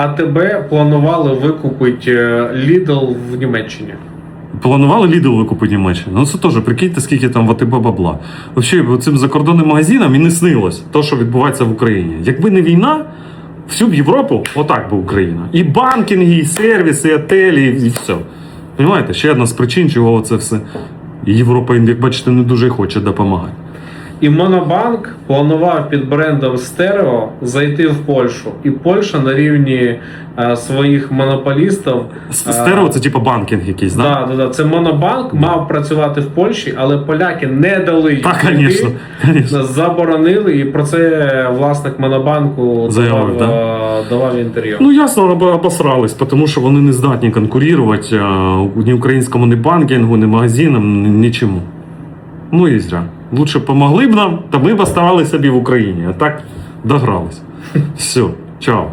АТБ планували викупити е, Lidl в Німеччині. Планували Lidl викупити Німеччину. Ну це теж прикиньте, скільки там в АТБ бабла. Взагалі, цим закордонним магазинам і не снилось те, що відбувається в Україні. Якби не війна, всю б Європу отак би Україна. І банкінги, і сервіси, і отелі, і все. Понимаєте, ще одна з причин, чого це все. Європа, як бачите, не дуже хоче допомагати. І Монобанк планував під брендом Стерео зайти в Польщу. І Польща на рівні е, своїх монополістів. Е, Стерео це типу банкінг якийсь, да? Да, да, да. Це Монобанк мав працювати в Польщі, але поляки не дали їм Так, звісно. заборонили, і про це власник Монобанку Заявив, давав, е, давав інтерв'ю. Ну ясно, об- обосрались, тому що вони не здатні конкурувати а, ні українському ні банкінгу, ні магазинам, ні, нічому. Ну і зря. Лучше помогли б нам, та ми б оставались собі в Україні, а так догрались. Все, чао.